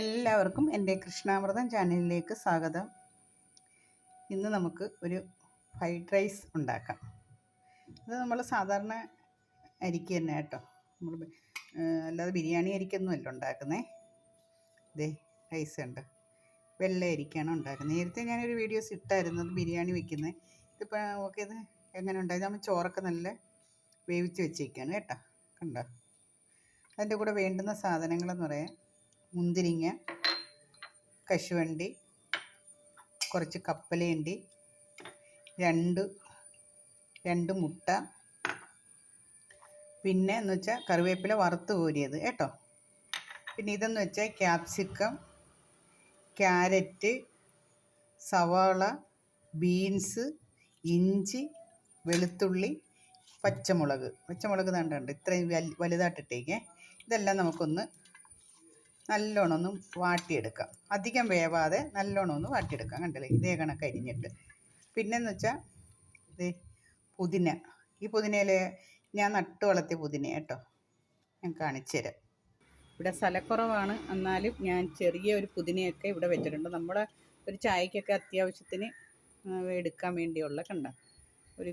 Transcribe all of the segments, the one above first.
എല്ലാവർക്കും എന്റെ കൃഷ്ണാമൃതം ചാനലിലേക്ക് സ്വാഗതം. ഇന്ന് നമുക്ക് ഒരു ഫ്രൈഡ് റൈസ് ഉണ്ടാക്കാം. ഇത് നമ്മൾ സാധാരണ അരിക്ക് തന്നെ കേട്ടോ. നമ്മൾ അല്ലാതെ ബിരിയാണി അരിക്കൊന്നും അല്ല ഉണ്ടാക്കുന്നേ. ഇതേ റൈസ് ഉണ്ട് വെള്ള അരിക്കാണ് ഉണ്ടാക്കുന്നത്. നേരത്തെ ഞാനൊരു വീഡിയോസ് ഇട്ടായിരുന്നു അത് ബിരിയാണി വെക്കുന്നത് ഇതിപ്പോൾ ഓക്കെ ഇത് എങ്ങനെ ഉണ്ടായത്? നമ്മൾ ചോറൊക്കെ നല്ല വേവിച്ച് വെച്ചേക്കാണ് കേട്ടോ. കണ്ടോ? അതിന്റെ കൂടെ വേണ്ടുന്ന സാധനങ്ങളെന്ന് പറയാൻ മുന്തിരിങ്ങ കശുവണ്ടി കുറച്ച് കപ്പലണ്ടി രണ്ട് രണ്ട് മുട്ട പിന്നെ എന്ന് വെച്ചാൽ കറിവേപ്പില വറുത്ത് കോരിയത് കേട്ടോ. പിന്നെ ഇതെന്ന് വെച്ചാൽ ക്യാപ്സിക്കം ക്യാരറ്റ് സവാള ബീൻസ് ഇഞ്ചി വെളുത്തുള്ളി പച്ചമുളക്. പച്ചമുളക് തണ്ടുണ്ട് ഇത്രയും വലു വലുതായിട്ടിട്ടേക്കേ. ഇതെല്ലാം നമുക്കൊന്ന് നല്ലോണം ഒന്ന് വാട്ടിയെടുക്കാം. അധികം വേവാതെ നല്ലോണം ഒന്ന് വാട്ടിയെടുക്കാം. കണ്ടില്ലേ? ഇതേ കണക്ക് അരിഞ്ഞിട്ട്. പിന്നെന്ന് വെച്ചാൽ ഇത് പുതിന. ഈ പുതിനയിൽ ഞാൻ നട്ട് വളർത്തിയ പുതിന കേട്ടോ. ഞാൻ കാണിച്ചു തരാം. ഇവിടെ സ്ഥലക്കുറവാണ്. എന്നാലും ഞാൻ ചെറിയ ഒരു പുതിനയൊക്കെ ഇവിടെ വെച്ചിട്ടുണ്ട്. നമ്മുടെ ഒരു ചായക്കൊക്കെ അത്യാവശ്യത്തിന് എടുക്കാൻ വേണ്ടിയുള്ള കണ്ട. ഒരു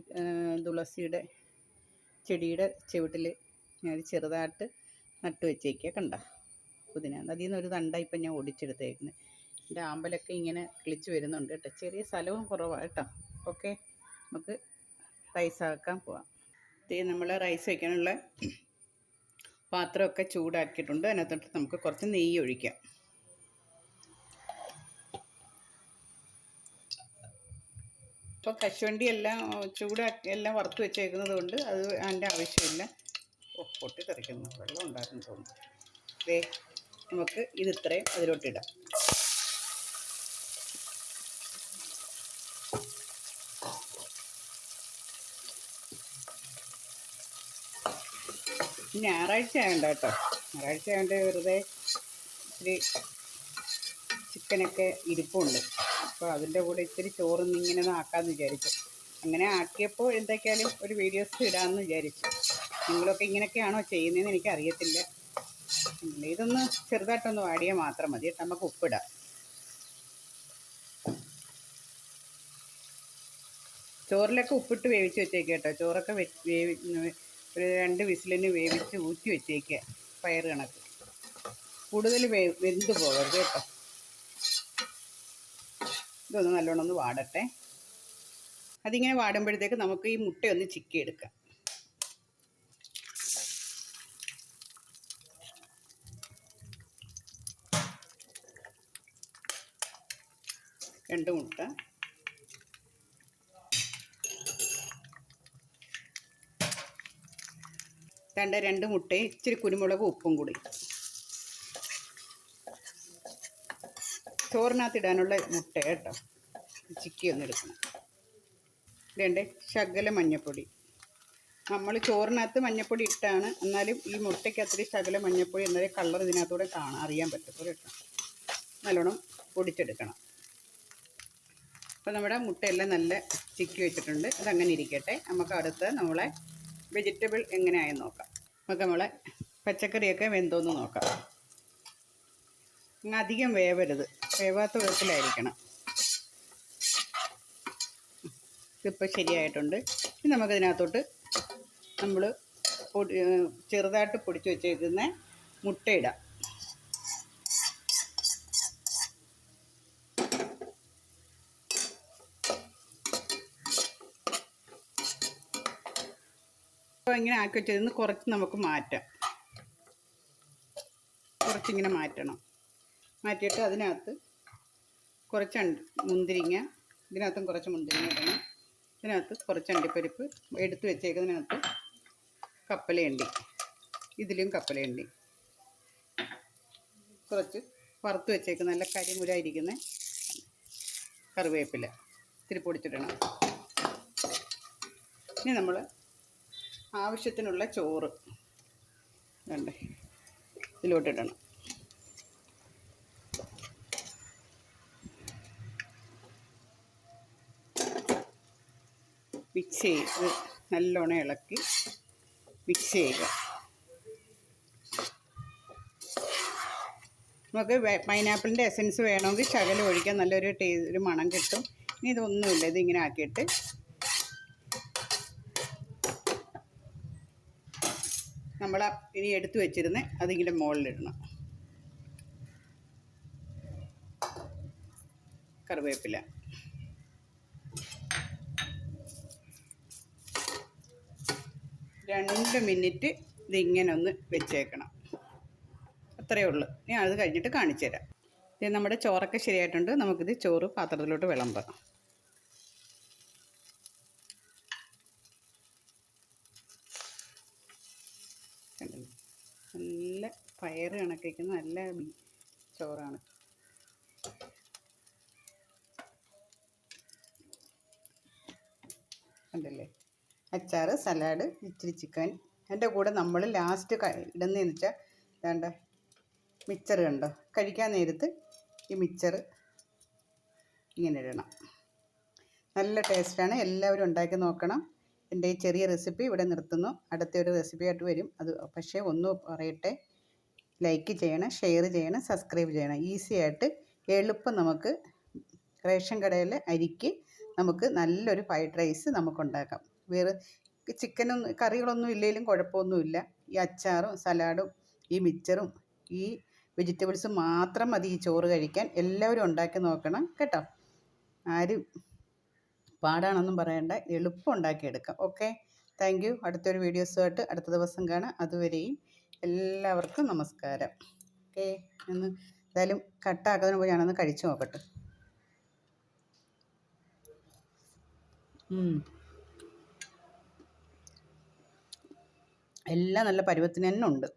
തുളസിയുടെ ചെടിയുടെ ചുവട്ടിൽ ഞാൻ ചെറുതായിട്ട് നട്ടു വെച്ചേക്കുക കണ്ട. പുതിന അതിൽ നിന്ന് ഒരു തണ്ട ഇപ്പം ഞാൻ ഒടിച്ചെടുത്തേക്കുന്നത് എന്റെ ആമ്പലൊക്കെ ഇങ്ങനെ കിളിച്ച് വരുന്നുണ്ട് കേട്ടോ. ചെറിയ സ്ഥലവും കുറവാണ് കേട്ടോ. ഓക്കെ. നമുക്ക് റൈസ് ആക്കാൻ പോവാം. ഇത് നമ്മൾ റൈസ് വയ്ക്കാനുള്ള പാത്രമൊക്കെ ചൂടാക്കിയിട്ടുണ്ട്. അതിനകത്തോട്ട് നമുക്ക് കുറച്ച് നെയ്യ് ഒഴിക്കാം. ഇപ്പോൾ കശുവണ്ടി എല്ലാം ചൂടാക്കി എല്ലാം വറുത്ത് വെച്ചേക്കുന്നത് കൊണ്ട് അത് അതിന്റെ ആവശ്യമില്ല. പൊട്ടി തെറിക്കുന്നു വെള്ളം ഉണ്ടായിരുന്നു തോന്നുന്നു. നമുക്ക് ഇത് ഇത്രയും അതിലോട്ടിടാം ഞായറാഴ്ച ആയണ്ട കേട്ടോ. ഞായറാഴ്ച ആയതുകൊണ്ട് വെറുതെ ഇത്തിരി ചിക്കനൊക്കെ ഇരിപ്പുണ്ട്. അപ്പോൾ അതിന്റെ കൂടെ ഇത്തിരി ചോറും ഇങ്ങനെ ആക്കാമെന്ന് വിചാരിച്ചു. അങ്ങനെ ആക്കിയപ്പോൾ എന്തൊക്കെയാലും ഒരു വീഡിയോസ് ഇടാമെന്ന് വിചാരിച്ചു. നിങ്ങളൊക്കെ ഇങ്ങനെയൊക്കെയാണോ ചെയ്യുന്നതെന്ന് എനിക്കറിയത്തില്ല. ഇതൊന്ന് ചെറുതായിട്ടൊന്ന് വാടിയാൽ മാത്രം മതി. നമുക്ക് ഉപ്പിടാം. ചോറിലൊക്കെ ഉപ്പിട്ട് വേവിച്ച് വെച്ചേക്കുക കേട്ടോ. ചോറൊക്കെ വേവി ഒരു രണ്ട് വിസിലിന് വേവിച്ച് ഊറ്റി വെച്ചേക്കുക പയർ കണക്ക്. കൂടുതൽ വേ വെന്ത് പോകരുത് കേട്ടോ. ഇതൊന്ന് നല്ലോണം ഒന്ന് വാടട്ടെ. അതിങ്ങനെ വാടുമ്പോഴത്തേക്ക് നമുക്ക് ഈ മുട്ടയൊന്ന് ചിക്കി എടുക്കാം രണ്ട് മുട്ട. രണ്ട് രണ്ട് മുട്ടയും ഇച്ചിരി കുരുമുളകും ഉപ്പും കൂടി. ചോറിനകത്ത് ഇടാനുള്ള മുട്ട കേട്ടോ. ചിക്കി ഒന്ന് എടുക്കണം. രണ്ട് ശകല മഞ്ഞപ്പൊടി. നമ്മൾ ചോറിനകത്ത് മഞ്ഞപ്പൊടി ഇട്ടാണ് എന്നാലും ഈ മുട്ടയ്ക്ക് അത്രയും ശകല മഞ്ഞപ്പൊടി എന്നാലും കളർ ഇതിനകത്തൂടെ കാണാൻ അറിയാൻ പറ്റത്തുള്ളൂ കേട്ടോ. നല്ലോണം പൊടിച്ചെടുക്കണം. അപ്പോൾ നമ്മുടെ മുട്ടയെല്ലാം നല്ല ചിക്കി വെച്ചിട്ടുണ്ട്. അതങ്ങനെ ഇരിക്കട്ടെ. നമുക്ക് അടുത്ത് നമ്മളെ വെജിറ്റബിൾ എങ്ങനെയായെന്ന് നോക്കാം. നമുക്ക് നമ്മളെ പച്ചക്കറിയൊക്കെ വെന്തോന്ന് നോക്കാം. അങ്ങ് അധികം വേവരുത്. വേവാത്ത വിധത്തിലായിരിക്കണം. ഇതിപ്പോൾ ശരിയായിട്ടുണ്ട്. ഇനി നമുക്കിതിനകത്തോട്ട് നമ്മൾ പൊടി ചെറുതായിട്ട് പൊടിച്ച് വെച്ചേക്കുന്ന മുട്ടയിടാം. അപ്പോൾ ഇങ്ങനെ ആക്കി വെച്ചതിന് കുറച്ച് നമുക്ക് മാറ്റാം. കുറച്ചിങ്ങനെ മാറ്റണം. മാറ്റിയിട്ട് അതിനകത്ത് കുറച്ച് മുന്തിരിങ്ങ ഇതിനകത്തും കുറച്ച് മുന്തിരിങ്ങ ഇടണം. ഇതിനകത്ത് കുറച്ച് അണ്ടിപ്പരിപ്പ് എടുത്തു വെച്ചേക്കുന്നതിനകത്ത് കപ്പലയുണ്ടി ഇതിലും കപ്പലയുണ്ടി കുറച്ച് വറുത്ത് വെച്ചേക്കുന്ന നല്ല കരിമുരായിരിക്കുന്ന കറിവേപ്പില. ഇത്തിരി പൊടിച്ചിടണം. ഇനി നമ്മൾ ആവശ്യത്തിനുള്ള ചോറ്. വേണ്ടേ ഇതിലോട്ടിടണം. മിക്സ് ചെയ്ത് നല്ലോണം ഇളക്കി മിക്സ് ചെയ്യുക. നമുക്ക് പൈനാപ്പിളിന്റെ എസൻസ് വേണമെങ്കിൽ ശകലം ഒഴിക്കാൻ നല്ലൊരു ടേ ഒരു മണം കിട്ടും. ഇനി ഇതൊന്നുമില്ല. ഇതിങ്ങനെ ആക്കിയിട്ട് നമ്മൾ ഇനി എടുത്തു വെച്ചിരുന്ന് അതിങ്ങനെ മുകളിലിടണം കറിവേപ്പില. രണ്ട് മിനിറ്റ് ഇതിങ്ങനെ ഒന്ന് വെച്ചേക്കണം. അത്രയേ ഉള്ളൂ. ഞാൻ അത് കഴിഞ്ഞിട്ട് കാണിച്ചു തരാം ഇത് നമ്മുടെ ചോറൊക്കെ ശരിയായിട്ടുണ്ട്. നമുക്കിത് ചോറ് പാത്രത്തിലോട്ട് വിളമ്പാം കണ്ടില്ലേ? നല്ല പയറ് കണക്കിക്കുന്ന നല്ല ചോറാണ്. അതല്ലേ അച്ചാറ് സലാഡ് ഇച്ചിരി ചിക്കൻ. എന്റെ കൂടെ നമ്മൾ ലാസ്റ്റ് ഇടുന്നതെന്ന് വെച്ചാൽ വേണ്ട മിക്സർ കണ്ടോ? കഴിക്കാൻ നേരത്ത് ഈ മിക്സർ ഇങ്ങനെ ഇടണം. നല്ല ടേസ്റ്റാണ്. എല്ലാവരും ഉണ്ടാക്കി നോക്കണം. എന്റെ ഈ ചെറിയ റെസിപ്പി ഇവിടെ നിർത്തുന്നു. അടുത്ത ഒരു റെസിപ്പി ആയിട്ട് വരും. അത് പക്ഷേ ഒന്ന് പറയട്ടെ. ലൈക്ക് ചെയ്യണം ഷെയർ ചെയ്യണം സബ്സ്ക്രൈബ് ചെയ്യണം. ഈസി ആയിട്ട് എളുപ്പം നമുക്ക് റേഷൻ കടയിലെ അരിക്ക് നമുക്ക് നല്ലൊരു ഫ്രൈഡ് റൈസ് നമുക്കുണ്ടാക്കാം വേറെ ചിക്കനൊന്നും കറികളൊന്നും ഇല്ലെങ്കിലും കുഴപ്പമൊന്നുമില്ല. ഈ അച്ചാറും സലാഡും ഈ മിച്ചറും ഈ വെജിറ്റബിൾസും മാത്രം മതി ഈ ചോറ് കഴിക്കാൻ. എല്ലാവരും ഉണ്ടാക്കി നോക്കണം. കേട്ടോ? ആരും പാടാണെന്നും പറയണ്ട എളുപ്പം ഉണ്ടാക്കിയെടുക്കാം ഓക്കെ? താങ്ക് യു അടുത്തൊരു വീഡിയോസുമായിട്ട് അടുത്ത ദിവസം കാണാം. അതുവരെയും എല്ലാവർക്കും നമസ്കാരം. ഓക്കെ? ഒന്ന് എന്തായാലും കട്ടാക്കുന്നതിന് മുമ്പ് ഞാനൊന്ന് കഴിച്ചു നോക്കട്ടെ. എല്ലാം നല്ല പരുവത്തിന് തന്നെ ഉണ്ട്.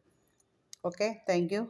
ഓക്കെ? Thank you